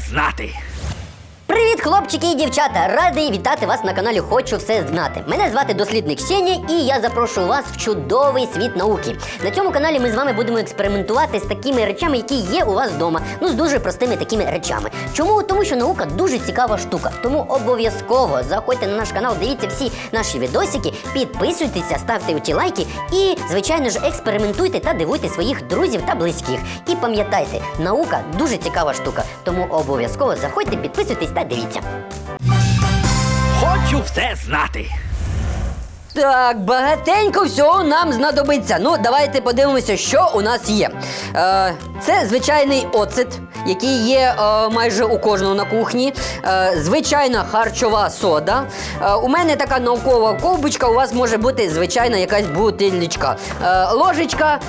знати. Привіт, хлопчики і дівчата! Радий вітати вас на каналі Хочу все знати. Мене звати дослідник Сеня, і я запрошую вас в чудовий світ науки. На цьому каналі ми з вами будемо експериментувати з такими речами, які є у вас вдома. Ну з дуже простими такими речами. Чому? Тому що наука дуже цікава штука. Тому обов'язково заходьте на наш канал, дивіться всі наші відосики, підписуйтеся, ставте оті лайки і, звичайно ж, експериментуйте та дивуйте своїх друзів та близьких. І пам'ятайте, наука дуже цікава штука. Тому обов'язково заходьте, підписуйтесь та дивіться. Хочу все знати. Так, багатенько всього нам знадобиться. Ну, давайте подивимося, що у нас є. Е, це звичайний оцет, який є е, майже у кожного на кухні. Е, звичайна харчова сода. Е, у мене така наукова ковбочка, у вас може бути звичайна якась бутильничка. Е, ложечка.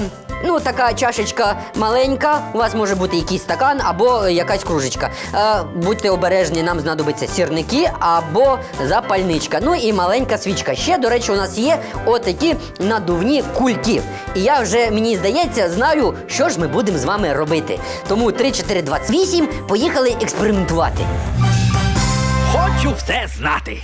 Е, Ну, така чашечка маленька, у вас може бути якийсь стакан або якась кружечка. Е, будьте обережні, нам знадобиться сірники або запальничка. Ну і маленька свічка. Ще, до речі, у нас є отакі надувні кульки. І я вже, мені здається, знаю, що ж ми будемо з вами робити. Тому 3, 4, 28, поїхали експериментувати. Хочу все знати.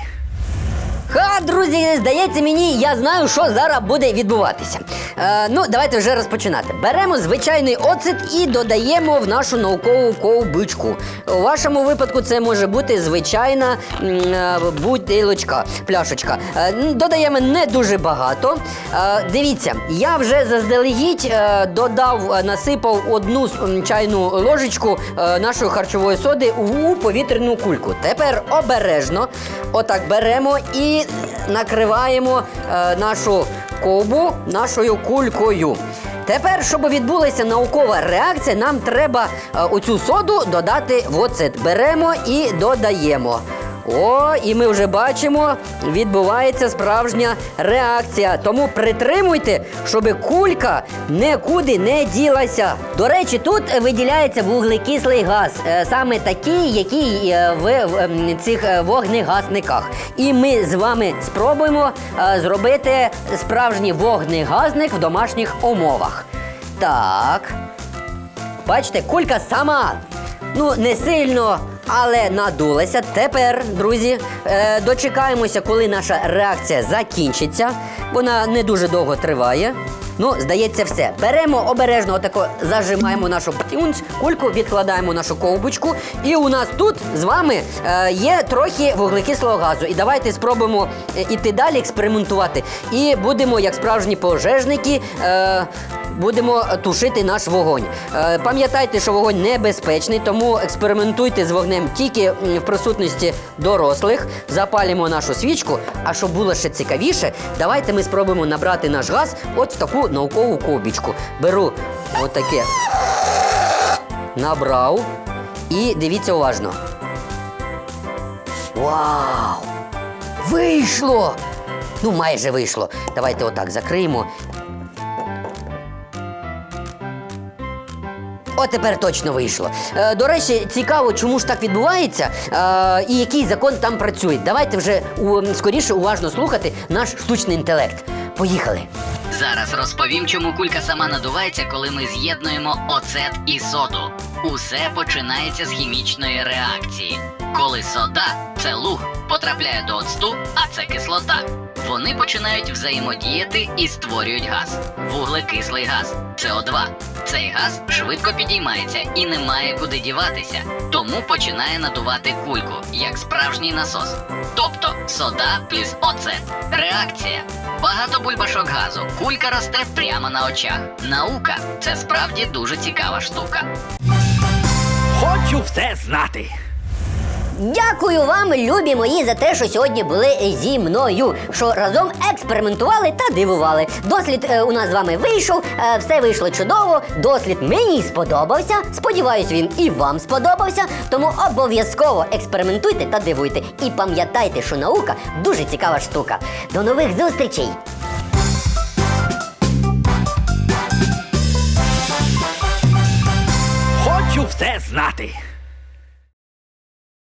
Ха, друзі, здається мені, я знаю, що зараз буде відбуватися. Е, ну, давайте вже розпочинати. Беремо звичайний оцет і додаємо в нашу наукову ковбичку. У вашому випадку це може бути звичайна е, бутилочка, пляшечка. Е, додаємо не дуже багато. Е, дивіться, я вже заздалегідь е, додав, е, насипав одну чайну ложечку е, нашої харчової соди у повітряну кульку. Тепер обережно, отак беремо і накриваємо е, нашу ковбу нашою кулькою. Тепер, щоб відбулася наукова реакція, нам треба е, оцю соду додати в оцет. Беремо і додаємо. О, і ми вже бачимо, відбувається справжня реакція. Тому притримуйте, щоб кулька нікуди не ділася. До речі, тут виділяється вуглекислий газ, е, саме такий, який е, в, ем, цих е, вогнегасниках. І ми з вами спробуємо зробити справжній вогнегасник в домашніх умовах. Так. Бачите, кулька сама. Ну, не сильно, але надулася. Тепер, друзі, е, дочекаємося, коли наша реакція закінчиться. Вона не дуже довго триває. Ну, здається, все. Беремо обережно, отако зажимаємо нашу птюнць, кульку, відкладаємо нашу ковбочку. І у нас тут з вами е, є трохи вуглекислого газу. І давайте спробуємо е, іти далі, експериментувати. І будемо, як справжні пожежники, е, будемо тушити наш вогонь. Е, Пам'ятайте, що вогонь небезпечний, тому експериментуйте з вогнем тільки в присутності дорослих. Запалимо нашу свічку. А щоб було ще цікавіше, давайте ми спробуємо набрати наш газ от в таку наукову ковбічку. Беру отаке. Набрав. І дивіться уважно. Вау! Вийшло! Ну, майже вийшло. Давайте отак закриємо. О, тепер точно вийшло. Е, до речі, цікаво, чому ж так відбувається е, і який закон там працює. Давайте вже у, скоріше уважно слухати наш штучний інтелект. Поїхали. Зараз розповім, чому кулька сама надувається, коли ми з'єднуємо оцет і соду. Усе починається з хімічної реакції. Коли сода це луг, потрапляє до оцту, а це кислота. Вони починають взаємодіяти і створюють газ. Вуглекислий газ СО2. Цей газ швидко підіймається і не має куди діватися, тому починає надувати кульку, як справжній насос. Тобто сода плюс оцет. Реакція. Багато бульбашок газу. Кулька росте прямо на очах. Наука це справді дуже цікава штука. Хочу все знати. Дякую вам, любі мої, за те, що сьогодні були зі мною, що разом експериментували та дивували. Дослід е, у нас з вами вийшов, е, все вийшло чудово. Дослід мені сподобався. Сподіваюсь, він і вам сподобався. Тому обов'язково експериментуйте та дивуйте. І пам'ятайте, що наука дуже цікава штука. До нових зустрічей! Хочу все знати.